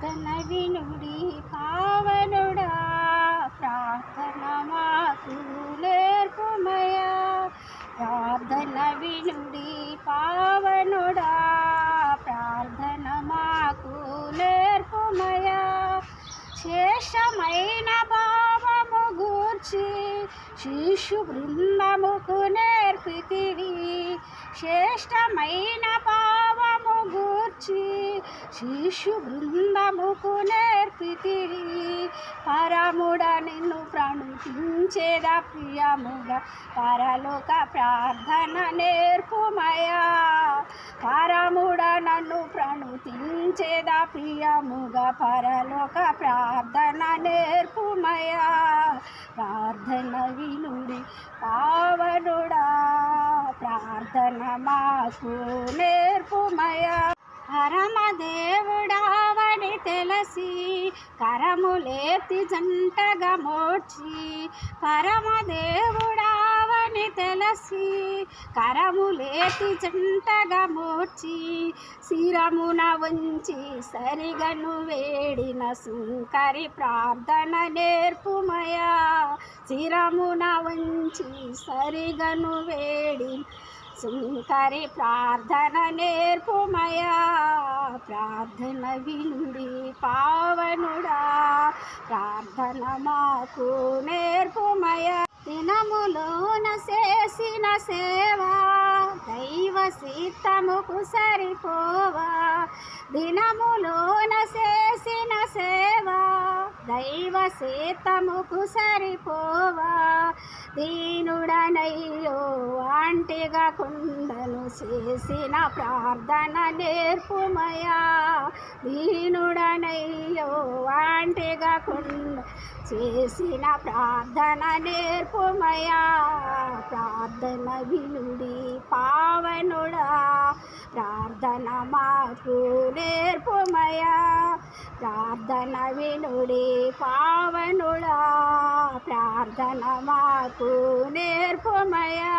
ప్రార్థన వినుడి పావనుడా ప్రార్థన మాకు నేర్పుమయా ప్రార్థన వినుడి పావనుడా ప్రార్థన మాకు నేర్పుమయా శేషమైన భావము గూర్చి శిశు బృందముకు నేర్పితివి. శ్రేష్టమైన భావ శిష్యు బృందముకు నేర్పితివి పరముడ నిన్ను ప్రణుతించేదా ప్రియముగా పరలోక ప్రార్థన నేర్పుమయా. పరముడ నన్ను ప్రణుతించేదా ప్రియముగా పరలోక ప్రార్థన నేర్పుమయా. ప్రార్థన వినుడి పావనుడా. ప్రార్థన మాకు నేర్పుమయా. పరమదేవుడావని తెలిసి కరములేతి జంటగా మోడ్చి పరమదేవుడావని తెలిసి కరములేతి జంటగా మోడ్చి శిరమున ఉంచి సరిగను వేడిన సుంకరి ప్రార్థన నేర్పుమయా. శిరమున ఉంచి సరిగను వేడి సుంకరి ప్రార్థన నేర్పుమయా ప్రార్థన విండి పావనుడా. ప్రార్థన మాకు నేర్పుమయా దినములోన చేసిన సేవా దైవ సీతముకు సరిపోవా. దినములోన చేసి దైవ సీతముకు సరిపోవా? దీనుడనయ్యో అంటిగా కుండను చేసిన ప్రార్థన నేర్పుమయా? దీనుడనయ్యో అంటిగా కుండ చేసిన ప్రార్థన నేర్పుమయా? ప్రార్థన వినుడి పావనుడా ప్రార్థన మాకు నేర్పుమయా? ప్రార్థన వినుడే పావనుడా ప్రార్థన మాకు నేర్పుమయా